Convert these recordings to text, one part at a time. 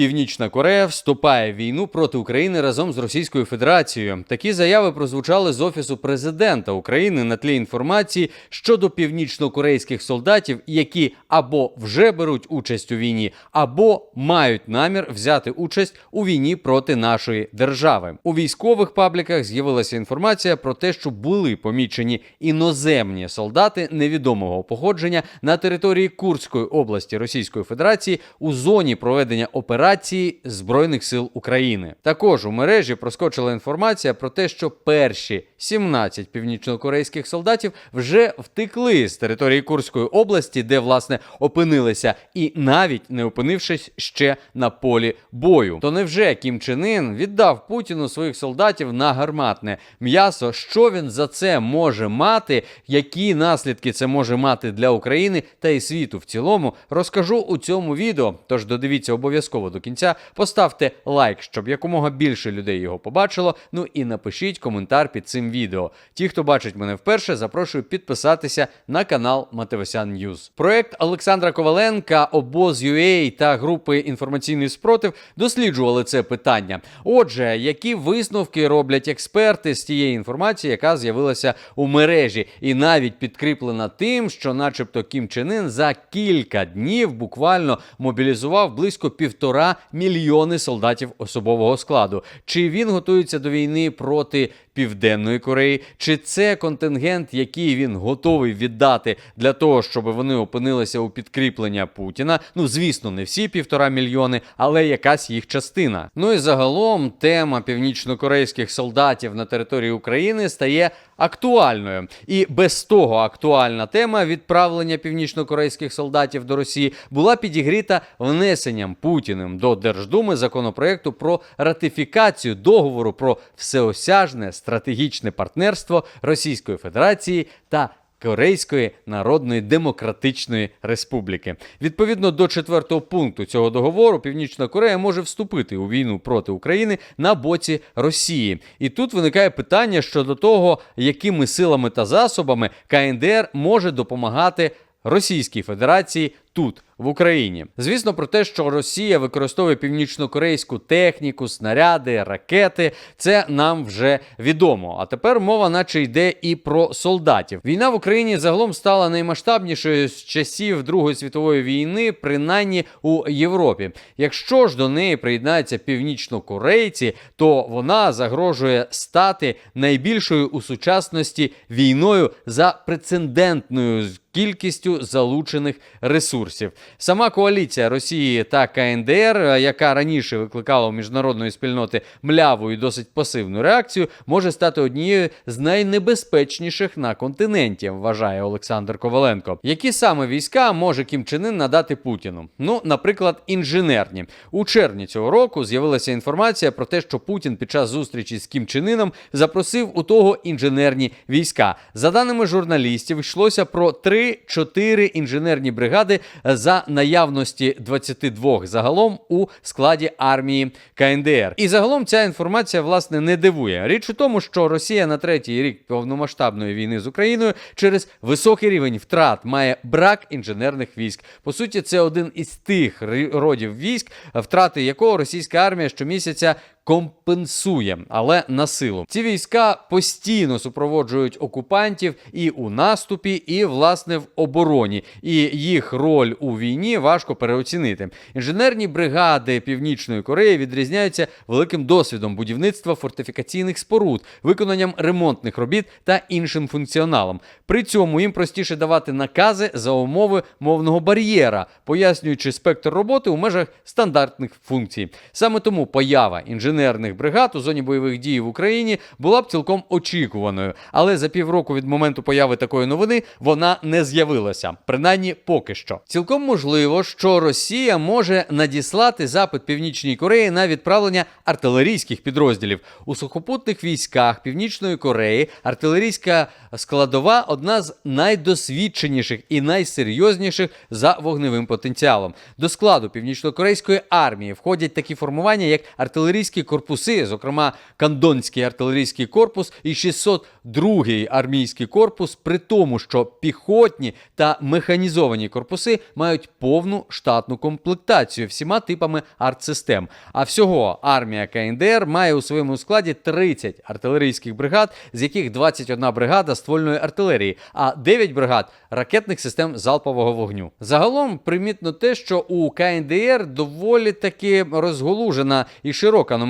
Північна Корея вступає в війну проти України разом з Російською Федерацією. Такі заяви прозвучали з офісу президента України на тлі інформації щодо північнокорейських солдатів, які або вже беруть участь у війні, або мають намір взяти участь у війні проти нашої держави. У військових пабліках з'явилася інформація про те, що були помічені іноземні солдати невідомого походження на території Курської області Російської Федерації у зоні проведення операції Збройних сил України. Також у мережі проскочила інформація про те, що перші 17 північнокорейських солдатів вже втекли з території Курської області, де власне опинилися, і навіть не опинившись ще на полі бою. То невже Кім Чен Ін віддав Путіну своїх солдатів на гарматне м'ясо? Що він за це може мати? Які наслідки це може мати для України та і світу в цілому? Розкажу у цьому відео. Тож додивіться обов'язково до кінця. Поставте лайк, щоб якомога більше людей його побачило. Ну і напишіть коментар під цим відео. Ті, хто бачить мене вперше, запрошую підписатися на канал Матевосян Ньюз. Проект Олександра Коваленка, обоз UA та групи інформаційний спротив досліджували це питання. Отже, які висновки роблять експерти з тієї інформації, яка з'явилася у мережі, і навіть підкріплена тим, що, начебто, Кім Чен Ін за кілька днів буквально мобілізував близько півтора мільйони солдатів особового складу. Чи він готується до війни проти Південної Кореї? Чи це контингент, який він готовий віддати для того, щоб вони опинилися у підкріплення Путіна? Ну, звісно, не всі півтора мільйони, але якась їх частина. Ну і загалом тема північнокорейських солдатів на території України стає актуальною. І без того актуальна тема відправлення північнокорейських солдатів до Росії була підігріта внесенням Путіним до Держдуми законопроекту про ратифікацію договору про всеосяжне стратегічне партнерство Російської Федерації та Корейської Народної Демократичної Республіки. Відповідно до четвертого пункту цього договору, Північна Корея може вступити у війну проти України на боці Росії. І тут виникає питання щодо того, якими силами та засобами КНДР може допомагати Російській Федерації тут. В Україні, звісно, про те, що Росія використовує північнокорейську техніку, снаряди, ракети, це нам вже відомо. А тепер мова, наче йде і про солдатів. Війна в Україні загалом стала наймасштабнішою з часів Другої світової війни, принаймні у Європі. Якщо ж до неї приєднаються північнокорейці, то вона загрожує стати найбільшою у сучасності війною за прецедентною кількістю залучених ресурсів. Сама коаліція Росії та КНДР, яка раніше викликала у міжнародної спільноти мляву і досить пасивну реакцію, може стати однією з найнебезпечніших на континенті, вважає Олександр Коваленко. Які саме війська може Кім Чен Ын надати Путіну? Ну, наприклад, інженерні. У червні цього року з'явилася інформація про те, що Путін під час зустрічі з Кім Чен Іном запросив у того інженерні війська. За даними журналістів, йшлося про 3-4 інженерні бригади за наявності 22 загалом у складі армії КНДР. І загалом ця інформація власне не дивує. Річ у тому, що Росія на третій рік повномасштабної війни з Україною через високий рівень втрат має брак інженерних військ. По суті, це один із тих родів військ, втрати якого російська армія щомісяця компенсує, але на силу. Ці війська постійно супроводжують окупантів і у наступі, і власне в обороні. І їх роль у війні важко переоцінити. Інженерні бригади Північної Кореї відрізняються великим досвідом будівництва фортифікаційних споруд, виконанням ремонтних робіт та іншим функціоналом. При цьому їм простіше давати накази за умови мовного бар'єра, пояснюючи спектр роботи у межах стандартних функцій. Саме тому поява інженерних бригад у зоні бойових дій в Україні була б цілком очікуваною. Але за півроку від моменту появи такої новини вона не з'явилася, принаймні поки що. Цілком можливо, що Росія може надіслати запит Північній Кореї на відправлення артилерійських підрозділів у сухопутних військах Північної Кореї. Артилерійська складова одна з найдосвідченіших і найсерйозніших за вогневим потенціалом. До складу північнокорейської армії входять такі формування, як артилерійські артилерійські корпуси, зокрема Кандонський артилерійський корпус і 602-й армійський корпус, при тому, що піхотні та механізовані корпуси мають повну штатну комплектацію всіма типами артсистем. А всього армія КНДР має у своєму складі 30 артилерійських бригад, з яких 21 бригада ствольної артилерії, а 9 бригад ракетних систем залпового вогню. Загалом примітно те, що у КНДР доволі таки розголужена і широка номенклатура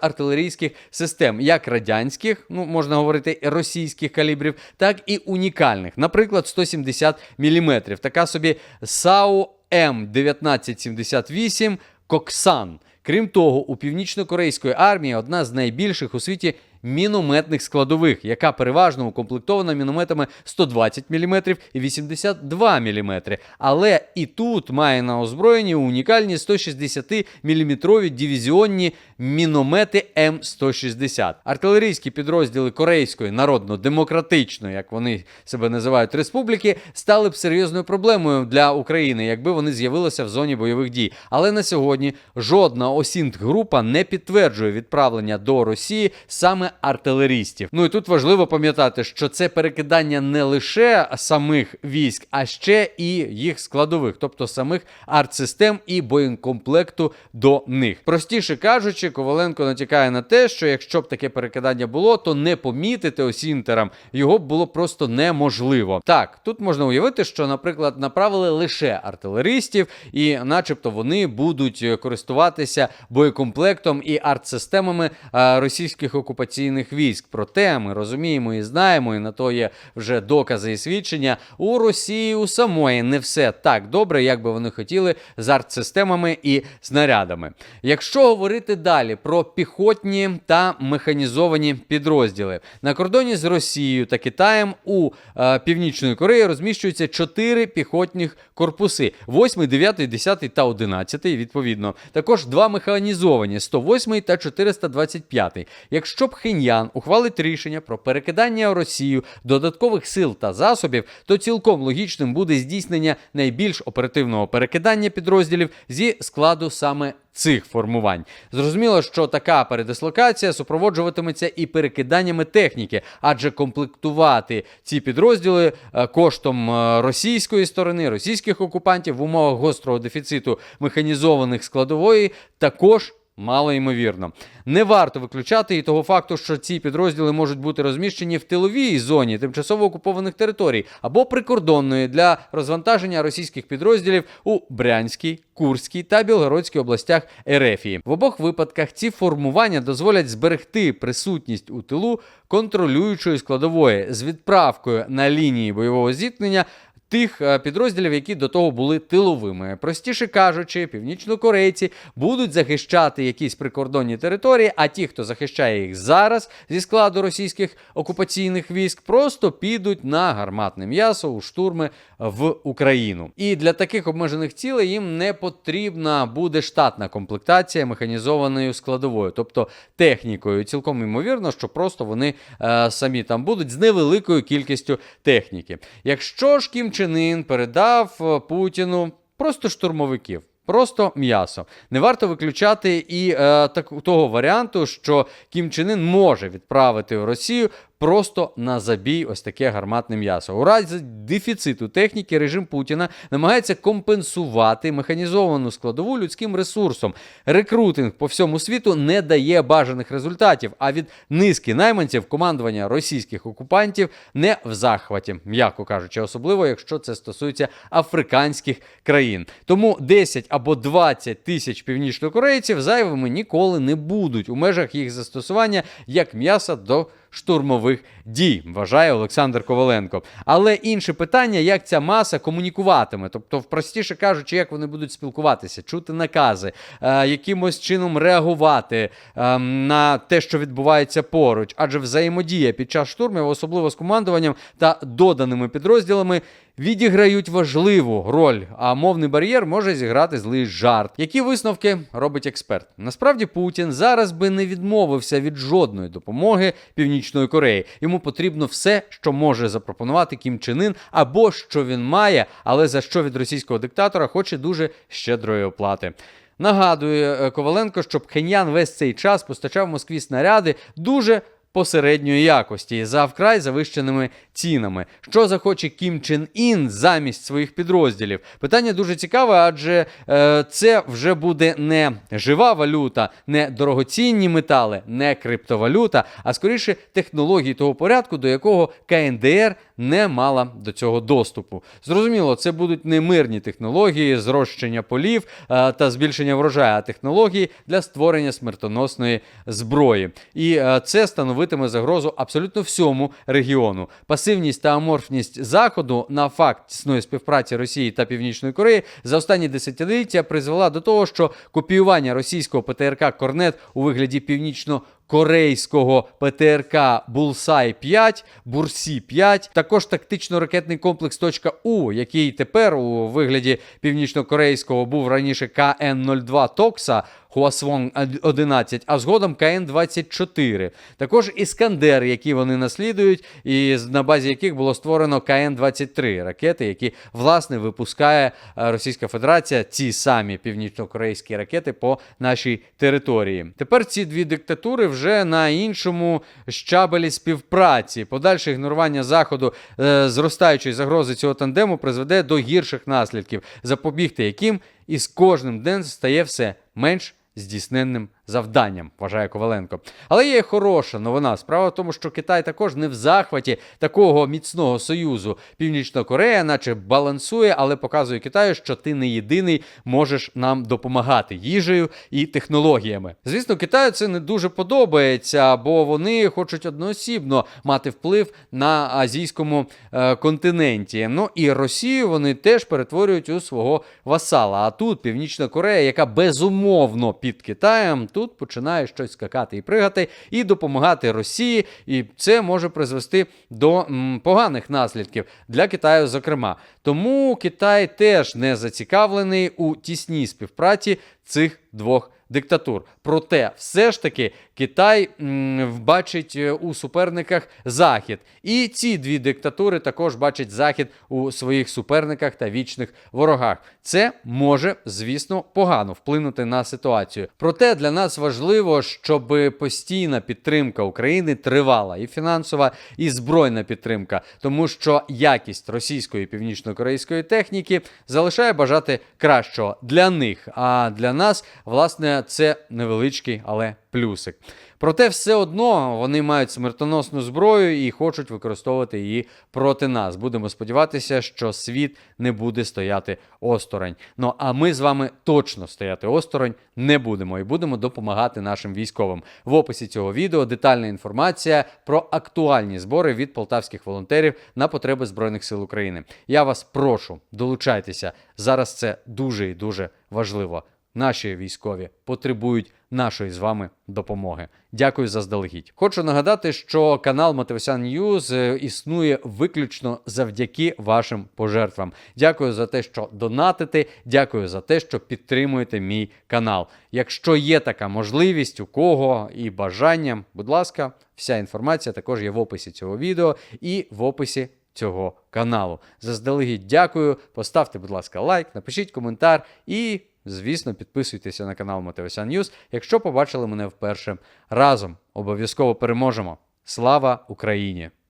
артилерійських систем, як радянських, ну можна говорити, російських калібрів, так і унікальних, наприклад, 170 мм. Така собі САУ М1978 Коксан. Крім того, у північно-корейської армії одна з найбільших у світі мінометних складових, яка переважно укомплектована мінометами 120 мм і 82 мм. Але і тут має на озброєнні унікальні 160 мм дивізіонні міномети М160. Артилерійські підрозділи Корейської народно-демократичної, як вони себе називають, республіки, стали б серйозною проблемою для України, якби вони з'явилися в зоні бойових дій. Але на сьогодні жодна осінт-група не підтверджує відправлення до Росії саме артилерістів. Ну і тут важливо пам'ятати, що це перекидання не лише самих військ, а ще і їх складових, тобто самих артсистем і боєкомплекту до них. Простіше кажучи, Коваленко натякає на те, що якщо б таке перекидання було, то не помітити осінтерам його було просто неможливо. Так, тут можна уявити, що, наприклад, направили лише артилеристів, і, начебто, вони будуть користуватися боєкомплектом і артсистемами е, російських окупаційних військ. Проте ми розуміємо і знаємо, і на то є вже докази і свідчення. У Росії у самої не все так добре, як би вони хотіли з артсистемами і снарядами. Якщо говорити далі про піхотні та механізовані підрозділи на кордоні з Росією та Китаєм у е, Північної Кореї розміщуються чотири піхотних корпуси: 8, 9, 10 та 11, відповідно. Також два механізовані 108 та 425. Якщо Пхеньян ухвалить рішення про перекидання Росію додаткових сил та засобів, то цілком логічним буде здійснення найбільш оперативного перекидання підрозділів зі складу саме цих формувань. Зрозуміло, що така передислокація супроводжуватиметься і перекиданнями техніки, адже комплектувати ці підрозділи е, коштом е, російської сторони, російських окупантів в умовах гострого дефіциту механізованих складової також. Мало ймовірно. Не варто виключати і того факту, що ці підрозділи можуть бути розміщені в тиловій зоні тимчасово окупованих територій або прикордонної для розвантаження російських підрозділів у Брянській, Курській та Білгородській областях Ерефії. В обох випадках ці формування дозволять зберегти присутність у тилу контролюючої складової з відправкою на лінії бойового зіткнення тих е, підрозділів, які до того були тиловими. Простіше кажучи, північнокорейці будуть захищати якісь прикордонні території, а ті, хто захищає їх зараз зі складу російських окупаційних військ, просто підуть на гарматне м'ясо у штурми в Україну. І для таких обмежених цілей їм не потрібна буде штатна комплектація механізованою складовою, тобто технікою. Цілком ймовірно, що просто вони е, самі там будуть з невеликою кількістю техніки. Якщо ж Кім Чен Ін передав е, Путіну просто штурмовиків. Просто м'ясо. Не варто виключати і е, так, того варіанту, що Кім Чен Ін може відправити в Росію просто на забій ось таке гарматне м'ясо. У разі дефіциту техніки режим Путіна намагається компенсувати механізовану складову людським ресурсом. Рекрутинг по всьому світу не дає бажаних результатів. А від низки найманців командування російських окупантів не в захваті, м'яко кажучи, особливо якщо це стосується африканських країн. Тому 10 або 20 тисяч північнокорейців зайвими ніколи не будуть у межах їх застосування як м'яса до штурмових дій, вважає Олександр Коваленко. Але інше питання, як ця маса комунікуватиме, тобто, простіше кажучи, як вони будуть спілкуватися, чути накази, е, якимось чином реагувати е, на те, що відбувається поруч, адже взаємодія під час штурмів, особливо з командуванням та доданими підрозділами. Відіграють важливу роль, а мовний бар'єр може зіграти злий жарт. Які висновки робить експерт? Насправді Путін зараз би не відмовився від жодної допомоги Північної Кореї. Йому потрібно все, що може запропонувати Кім Чен Ін, або що він має, але за що від російського диктатора хоче дуже щедрої оплати. Нагадує е, Коваленко, що Пхеньян весь цей час постачав Москві снаряди дуже посередньої якості за вкрай завищеними цінами. Що захоче Кім Чен Ін замість своїх підрозділів? Питання дуже цікаве, адже е, це вже буде не жива валюта, не дорогоцінні метали, не криптовалюта, а скоріше технології того порядку, до якого КНДР не мала до цього доступу. Зрозуміло, це будуть не мирні технології, зрощення полів е, та збільшення врожаю, а технології для створення смертоносної зброї. І е, це становитиме загрозу абсолютно всьому регіону. Пасивність та аморфність Заходу на факт тісної співпраці Росії та Північної Кореї за останні десятиліття призвела до того, що копіювання російського ПТРК Корнет у вигляді північно корейського ПТРК Булсай 5, Бурсі 5, також тактично-ракетний комплекс «У», який тепер у вигляді північно-корейського був раніше КН-02 Токса, Хуасвон 11, а згодом КН-24. Також Іскандер, які вони наслідують, і на базі яких було створено КН-23 ракети, які власне випускає е, Російська Федерація ці самі північно-корейські ракети по нашій території. Тепер ці дві диктатури вже на іншому щабелі співпраці. Подальше ігнорування заходу е, зростаючої загрози цього тандему призведе до гірших наслідків, запобігти яким із кожним днем стає все менш здійсненним завданням, вважає Коваленко. Але є хороша новина. Справа в тому, що Китай також не в захваті такого міцного союзу. Північна Корея, наче балансує, але показує Китаю, що ти не єдиний можеш нам допомагати їжею і технологіями. Звісно, Китаю це не дуже подобається, бо вони хочуть одноосібно мати вплив на азійському е, континенті. Ну і Росію вони теж перетворюють у свого васала. А тут Північна Корея, яка безумовно під Китаєм, тут починає щось скакати і пригати, і допомагати Росії. І це може призвести до м, поганих наслідків для Китаю, зокрема. Тому Китай теж не зацікавлений у тісній співпраці цих двох диктатур. Проте, все ж таки, Китай м, бачить е, у суперниках Захід. І ці дві диктатури також бачать Захід у своїх суперниках та вічних ворогах. Це може, звісно, погано вплинути на ситуацію. Проте для нас важливо, щоб постійна підтримка України тривала і фінансова, і збройна підтримка, тому що якість російської північно-корейської техніки залишає бажати кращого для них. А для нас, власне, це невеличкий, але плюсик. Проте все одно вони мають смертоносну зброю і хочуть використовувати її проти нас. Будемо сподіватися, що світ не буде стояти осторонь. Ну а ми з вами точно стояти осторонь не будемо і будемо допомагати нашим військовим. В описі цього відео детальна інформація про актуальні збори від полтавських волонтерів на потреби Збройних сил України. Я вас прошу, долучайтеся. Зараз це дуже і дуже важливо. Наші військові потребують нашої з вами допомоги. Дякую заздалегідь. Хочу нагадати, що канал Мотивасян Ньюз е, існує виключно завдяки вашим пожертвам. Дякую за те, що донатите. Дякую за те, що підтримуєте мій канал. Якщо є така можливість у кого і бажання, будь ласка, вся інформація також є в описі цього відео і в описі цього каналу. Заздалегідь дякую. Поставте, будь ласка, лайк, напишіть коментар і, звісно, підписуйтеся на канал Мотивасян Ньюс, якщо побачили мене вперше. Разом обов'язково переможемо. Слава Україні!